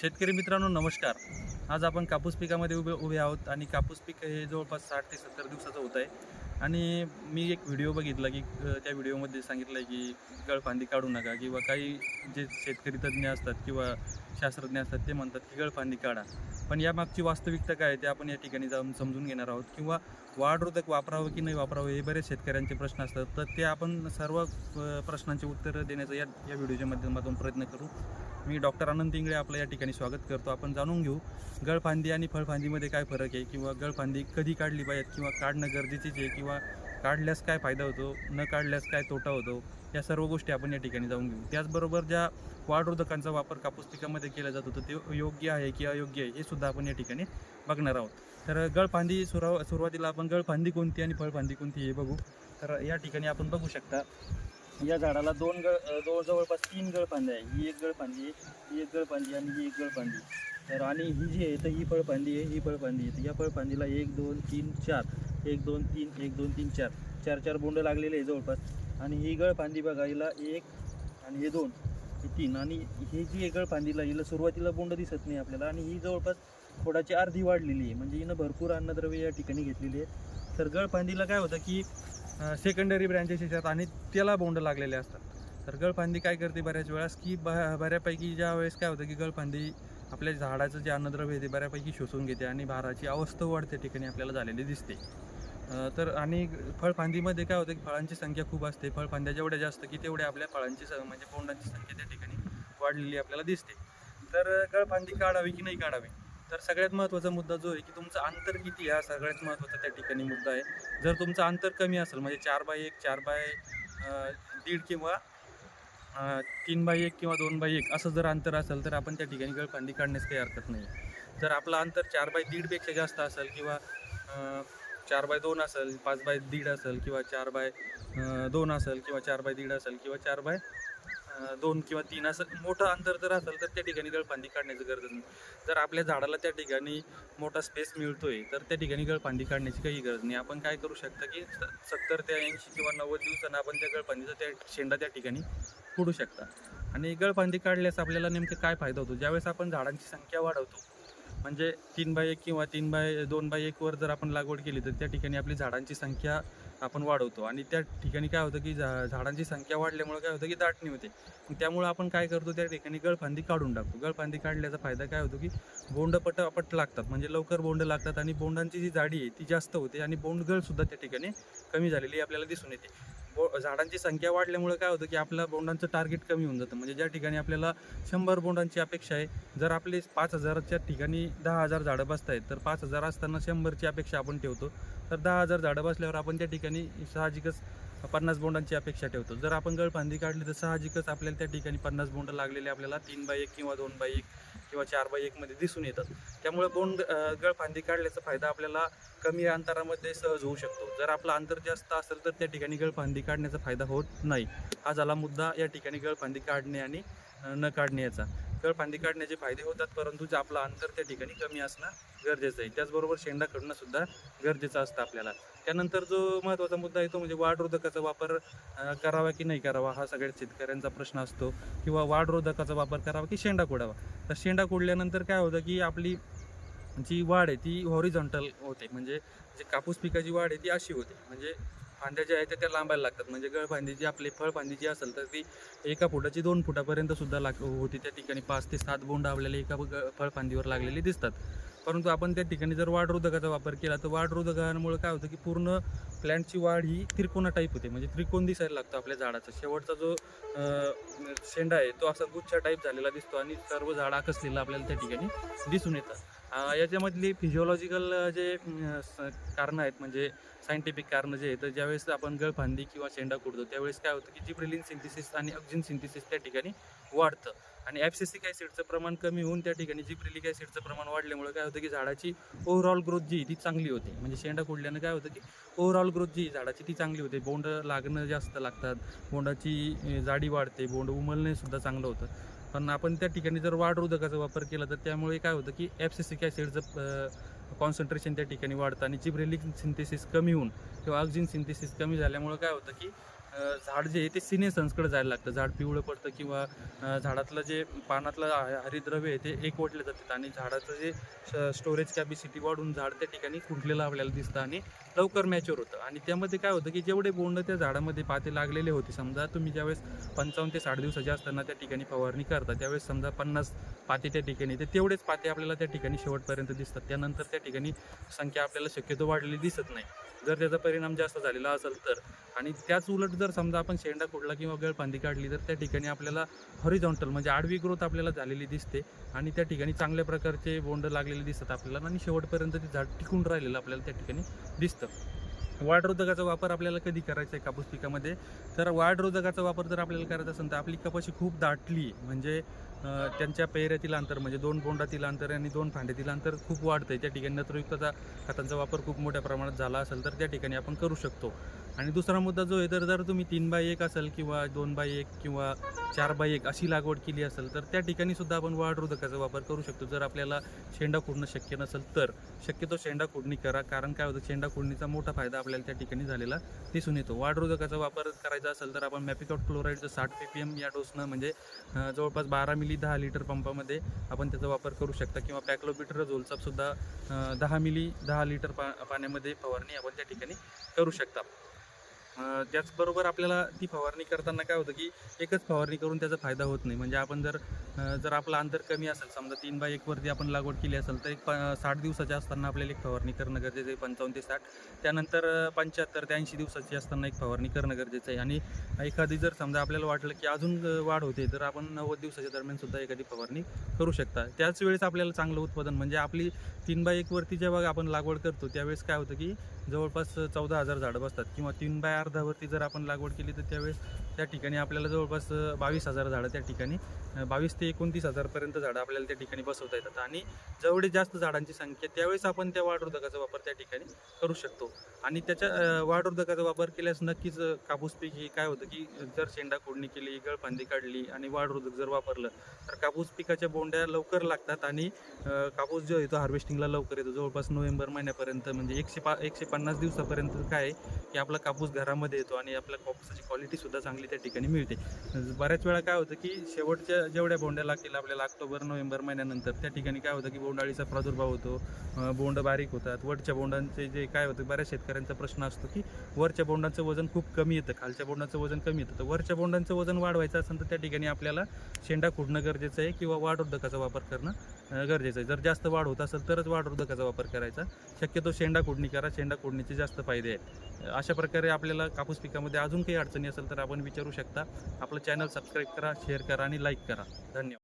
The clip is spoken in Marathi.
शेतकरी मित्रांनो नमस्कार. आज आपण कापूस पिकामध्ये उभे उभे आहोत आणि कापूस पीक हे जवळपास साठ ते सत्तर दिवसाचं होत आहे. आणि मी एक व्हिडिओ बघितला की त्या व्हिडिओमध्ये सांगितलं आहे की गळफांदी काढू नका किंवा काही जे शेतकरी तज्ज्ञ असतात किंवा शास्त्रज्ञ असतात ते म्हणतात की गळफांदी काढा. पण यामागची वास्तविकता काय आहे ते आपण या ठिकाणी जाऊन समजून घेणार आहोत. किंवा वाढरोधक वापरावं की नाही वापरावं हे बरेच शेतकऱ्यांचे प्रश्न असतात. तर ते आपण सर्व प्रश्नांचे उत्तरं देण्याचा या या व्हिडिओच्या माध्यमातून प्रयत्न करू. मी डॉक्टर आनंद इंगळे आपलं या ठिकाणी स्वागत करतो. आपण जाणून घेऊ गळफांदी आणि फळफांदीमध्ये काय फरक आहे? किंवा गळफांदी कधी काढली पाहिजेत? किंवा काढणं गरजेचीच आहे? किंवा काढल्यास काय फायदा होतो न काढल्यास काय तोटा होतो या सर्व गोष्टी आपण या ठिकाणी जाऊन घेऊ. त्याचबरोबर ज्या वाढरोधकांचा वापर कापूस पिकामध्ये केला जातो तर ते योग्य आहे की अयोग्य आहे हे सुद्धा आपण या ठिकाणी बघणार आहोत. तर गळफांदी सुरव सुरुवातीला आपण गळफांदी कोणती आणि फळफांदी कोणती हे बघू. तर या ठिकाणी आपण बघू शकता या झाडाला दोन गळ दोन जवळपास तीन गळफांदी आहे. ही एक गळफांदी आहे ही एक गळफांदी आणि ही एक गळफांदी. तर आणि ही जी आहे तर ही फळफांदी आहे ही फळफांदी आहे. तर या फळफांदीला एक दोन तीन चार. एक दोन तीन एक दोन तीन चार. चार चार बोंड लागलेले आहे जवळपास. आणि ही गळफांदी बघा हिला एक आणि हे दोन हे तीन. आणि ही जी एक गळफांदीला हिला सुरुवातीला बोंड दिसत नाही आपल्याला. आणि ही जवळपास थोडाची अर्धी वाढलेली आहे. म्हणजे हिनं भरपूर अन्नद्रव्य या ठिकाणी घेतलेली आहे. तर गळफांदीला काय होतं की सेकंडरी ब्रँचेस येतात आणि त्याला बोंड लागलेले असतात. तर गळफांदी काय करते बऱ्याच वेळास की ब बऱ्यापैकी ज्या वेळेस काय होतं की गळफांदी आपल्या झाडाचं जे अन्नद्रव्य आहे ते बऱ्यापैकी शोषून घेते आणि भाराची अवस्था वाढ त्या ठिकाणी आपल्याला झालेली दिसते. तर आणि फळफांदीमध्ये काय होतं की फळांची संख्या खूप असते. फळफांद्या जेवढ्या जास्त की तेवढ्या आपल्या फळांची स- म्हणजे बोंडांची संख्या त्या ठिकाणी वाढलेली आपल्याला दिसते. तर गळफांदी काढावी की नाही काढावी? तर सगळ्यात महत्त्वाचा मुद्दा जो आहे की तुमचं अंतर किती हा सगळ्यात महत्त्वाचा त्या ठिकाणी मुद्दा आहे. जर तुमचं अंतर कमी असेल म्हणजे चार बाय एक चार बाय दीड किंवा तीन बाय एक किंवा दोन बाय एक असं जर अंतर असेल तर आपण त्या ठिकाणी गळफांदी काढण्यास काही हरकत नाही. जर आपलं अंतर चार बाय दीडपेक्षा जास्त असेल किंवा चार बाय दोन असेल पाच बाय दीड असेल किंवा चार बाय दोन असेल किंवा चार बाय दीड असेल किंवा चार बाय दोन किंवा तीन असं मोठं अंतर जर असेल तर त्या ठिकाणी गळपांडी काढण्याची गरज नाही. जर आपल्या झाडाला त्या ठिकाणी मोठा स्पेस मिळतोय तर त्या ठिकाणी गळपांडी काढण्याची काही गरज नाही. आपण काय करू शकता की स- सत्तर ते ऐंशी किंवा नव्वद दिवसांना आपण त्या गळपांडीचा त्या शेंडा त्या ठिकाणी फोडू शकता. आणि गळपांडी काढल्यास आपल्याला नेमकं काय फायदा होतो? ज्यावेळेस आपण झाडांची संख्या वाढवतो म्हणजे तीन बाय एक किंवा तीन बाय दोन बाय एकवर जर आपण लागवड केली तर त्या ठिकाणी आपली झाडांची संख्या आपण वाढवतो. आणि त्या ठिकाणी काय होतं की झा झाडांची संख्या वाढल्यामुळे काय होतं की दाटणी होते. त्यामुळं त्यामुळे आपण काय करतो त्या ठिकाणी गळफांदी काढून टाकतो. गळफांदी काढल्याचा फायदा काय होतो की बोंड पटापट लागतात. म्हणजे लवकर बोंड लागतात आणि बोंडांची जी जाडी आहे ती जास्त होते आणि बोंडगळसुद्धा त्या ठिकाणी कमी झालेली आपल्याला दिसून येते. बो झाडांची संख्या वाढल्यामुळे काय होतं की आपल्या बोंडांचं टार्गेट कमी होऊन जातं. म्हणजे ज्या ठिकाणी आपल्याला शंभर बोंडांची अपेक्षा आहे जर आपले पाच हजाराच्या ठिकाणी दहा हजार झाडं बसत आहेत तर पाच हजार असताना शंभरची अपेक्षा आपण ठेवतो. तर दहा हजार झाडं बसल्यावर आपण त्या ठिकाणी साहजिकच पन्नास बोंडांची अपेक्षा ठेवतो. जर आपण गळफांदी काढली तर साहजिकच आपल्याला त्या ठिकाणी पन्नास बोंड लागलेले आपल्याला तीन बाय एक किंवा दोन बाय एक किंवा चार बाय एकमध्ये दिसून येतात. त्यामुळे बोंड गळफांदी काढल्याचा फायदा आपल्याला कमी अंतरामध्ये सहज होऊ शकतो. जर आपलं अंतर जास्त असेल तर त्या ठिकाणी गळफांदी काढण्याचा फायदा होत नाही. हा झाला मुद्दा या ठिकाणी गळफांदी काढणे आणि न काढणे याचा गळफांदी काढण्याचे फायदे होतात परंतु जे आपलं अंतर त्या ठिकाणी कमी असणं गरजेचं आहे. त्याचबरोबर शेंडा काढणं सुद्धा गरजेचं असतं आपल्याला. त्यानंतर जो महत्त्वाचा मुद्दा आहे तो म्हणजे वाढरोधकाचा वापर करावा की नाही करावा हा सगळ्यात शेतकऱ्यांचा प्रश्न असतो. किंवा वाढरोधकाचा वापर करावा की शेंडा कोडावा तर शेंडा कोडल्यानंतर काय होतं की आपली जी वाढ आहे ती हॉरिझॉन्टल होते. म्हणजे जे कापूस पिकाची वाढ आहे ती अशी होते. म्हणजे फांद्या ज्या आहेत त्या त्या लांबायला लागतात. म्हणजे गळफांदी जी आपली फळफांदी जी असेल तर ती एका फुटाची दोन फुटापर्यंत सुद्धा लाग होती. त्या ठिकाणी पाच ते सात बोंड आपल्याला एका ग- फळफांदीवर लागलेली दिसतात. परंतु आपण त्या ठिकाणी जर वाढरोधकाचा वापर केला तर वाढरोधकामुळे काय होतं की पूर्ण प्लॅन्टची वाढ ही त्रिकोणा टाईप होते. म्हणजे त्रिकोण दिसायला लागतो आपल्या झाडाचा. शेवटचा जो शेंडा आहे तो असा गुच्छा टाईप झालेला दिसतो आणि सर्व झाड आकसलेलं आपल्याला त्या ठिकाणी दिसून येतात. याच्यामधली फिजिओलॉजिकल जे कारणं आहेत म्हणजे सायंटिफिक कारणं जे आहेत तर ज्यावेळेस आपण गळफांदी किंवा शेंडा कुडतो त्यावेळेस काय होतं की जिब्रिलिन सिंथिसिस आणि ऑक्झिन सिंथिसिस त्या ठिकाणी वाढतं. आणि ॲप्सिसिक ॲसिडचं प्रमाण कमी होऊन त्या ठिकाणी जिब्रिलिक ॲसिडचं प्रमाण वाढल्यामुळे काय होतं की झाडाची ओव्हरऑल ग्रोथ जी ती चांगली होते. म्हणजे शेंडा कुडल्यानं काय होतं की ओव्हरऑल ग्रोथ जी झाडाची ती चांगली होते. बोंड लागणं जास्त लागतात. बोंडाची जाडी वाढते. बोंड उमलणे सुद्धा चांगलं होतं. पण आपण त्या ठिकाणी जर वाढरोधकाचा वापर केला तर त्यामुळे काय होतं की ॲप्सिसिक ॲसिडचं कॉन्सन्ट्रेशन त्या ठिकाणी वाढतं आणि जिब्रेलिक सिंथेसिस कमी होऊन किंवा ऑक्झिन सिंथेसिस कमी झाल्यामुळं काय होतं की झाड जे आहे ते सिनेसन्सकडे जायला लागतं. झाड पिवळं पडतं किंवा झाडातलं जे पानातलं हरिद्रव्य आहे ते एकवटले जातात आणि झाडाचं जे स्टोरेज कॅपॅसिटी वाढून झाड त्या ठिकाणी खुंटलेलं आपल्याला दिसतं आणि लवकर मॅच्युअर होतं. आणि त्यामध्ये काय होतं की जेवढे बोंड त्या झाडामध्ये पाते लागलेले होते समजा तुम्ही ज्यावेळेस पंचावन्न ते साठ दिवसाचे असताना त्या ठिकाणी फवारणी करता त्यावेळेस समजा पन्नास पाते त्या ठिकाणी ते तेवढेच पाते आपल्याला त्या ठिकाणी शेवटपर्यंत दिसतात. त्यानंतर त्या ठिकाणी संख्या आपल्याला शक्यतो वाढलेली दिसत नाही. जर त्याचा परिणाम जास्त झालेला असेल तर. आणि त्याच उलट जर समजा आपण शेंडा कुडला किंवा गळफांदी काढली तर त्या ठिकाणी आपल्याला हॉरिझॉन्टल म्हणजे आडवी ग्रोथ आपल्याला झालेली दिसते आणि त्या ठिकाणी चांगल्या प्रकारचे बोंड लागलेले दिसतात आपल्याला आणि शेवटपर्यंत ते झाड टिकून राहिलेलं आपल्याला त्या ठिकाणी दिसतं. वाढरोधकाचा वापर आपल्याला कधी करायचा आहे कापूस पिकामध्ये? तर वाढरोधकाचा वापर जर आपल्याला करायचा असेल तर आपली कपाशी खूप दाटली म्हणजे त्यांच्या पेऱ्यातील अंतर म्हणजे दोन बोंडातील अंतर आणि दोन फांड्यातील अंतर खूप वाढतं आहे त्या ठिकाणी नत्रयुक्तचा खतांचा वापर खूप मोठ्या प्रमाणात झाला असेल तर त्या ठिकाणी आपण करू शकतो. आणि दुसरा मुद्दा जो आहे तर जर तुम्ही तीन बाय एक असेल किंवा दोन बाय एक किंवा चार बाय एक अशी लागवड केली असेल तर त्या ठिकाणी सुद्धा आपण वाढरोधकाचा वापर करू शकतो. जर आपल्याला शेंडा खोडणं शक्य नसेल तर शक्यतो शेंडा खोडणी करा. कारण काय होतं शेंडा खोडणीचा मोठा फायदा आपल्याला त्या ठिकाणी झालेला दिसून येतो. वाढरोधकाचा वापर करायचा असेल तर आपण मॅपिकॉट क्लोराईडचं साठ पी पी एम या डोसनं म्हणजे जवळपास बारा मिली दहा लिटर पंपामध्ये आपण त्याचा वापर करू शकता. किंवा पॅक्लोबिटर झोलचापसुद्धा दहा मिली दहा लिटर पा पाण्यामध्ये फवारणी आपण त्या ठिकाणी करू शकता. त्याचबरोबर आपल्याला ती फवारणी करताना काय होतं की एकच फवारणी करून त्याचा फायदा होत नाही. म्हणजे आपण जर जर आपलं अंतर कमी असेल समजा तीन बाय एकवरती आपण लागवड केली असेल तर एक प साठ दिवसाची असताना आपल्याला एक फवारणी करणं गरजेचं आहे पंचावन्न ते साठ. त्यानंतर पंच्याहत्तर ते ऐंशी दिवसाची असताना एक फवारणी करणं गरजेचं आहे. आणि एखादी जर समजा आपल्याला वाटलं की अजून वाढ होते तर आपण नव्वद दिवसाच्या दरम्यान सुद्धा एखादी फवारणी करू शकता. त्याच वेळेस आपल्याला चांगलं उत्पादन म्हणजे आपली तीन बाय एकवरती जेव्हा आपण लागवड करतो त्यावेळेस काय होतं की जवळपास चौदा हजार झाडं बसतात किंवा तीन बाय अर्धावरती जर आपण लागवड केली तर त्यावेळेस त्या ठिकाणी आपल्याला जवळपास बावीस हजार झाडं त्या ठिकाणी बावीस ते एकोणतीस हजारपर्यंत झाडं आपल्याला त्या ठिकाणी बसवता येतात. आणि जेवढी जास्त झाडांची संख्या त्यावेळेस आपण त्या वाढरोधकाचा वापर त्या ठिकाणी करू शकतो. आणि त्याच्या अं, वाढरोधकाचा वापर केल्यास नक्कीच कापूस पीक हे काय होतं की जर शेंडा कोडणी केली गळफांदी काढली आणि वाढरोधक जर वापरलं तर कापूस पिकाच्या बोंड्या लवकर लागतात आणि कापूस जो येतो हार्वेस्टिंगला लवकर येतो. जवळपास नोव्हेंबर महिन्यापर्यंत म्हणजे एकशे पा एकशे पन्नास दिवसापर्यंत काय आहे की आपला कापूस घरामध्ये येतो आणि आपल्या कापूसाची क्वालिटीसुद्धा चांगली त्या ठिकाणी मिळते. बऱ्याच वेळा काय होतं की शेवटच्या जेवढ्या बोंड्या लागतील आपल्याला ऑक्टोबर नोव्हेंबर महिन्यानंतर त्या ठिकाणी काय होतं की बोंडाळीचा प्रादुर्भाव होतो बोंड बारीक होतात. वरच्या बोंडांचे जे काय होतं बऱ्याच शेतकऱ्यांचा प्रश्न असतो की वरच्या बोंडांचं वजन खूप कमी येतं खालच्या बोंडाचं वजन कमी येतं. तर वरच्या बोंडांचं वजन वाढवायचं असेल तर त्या ठिकाणी आपल्याला शेंडा खुडणं गरजेचं आहे किंवा वाढोदकाचा वापर करणं गरजेचं आहे. जर जास्त वाढ होत असेल तरच वाढोदकाचा वापर करायचा. शक्यतो शेंडा खुडणी करा शेंडा खुडणीचे जास्त फायदे आहेत. अशा प्रकारे आपल्याला कापूस पिकामध्ये अजून काही अडचणी असेल तर आपण विचारू शकता. आपलं चॅनल सबस्क्राईब करा शेअर करा आणि लाईक करा. धन्यवाद.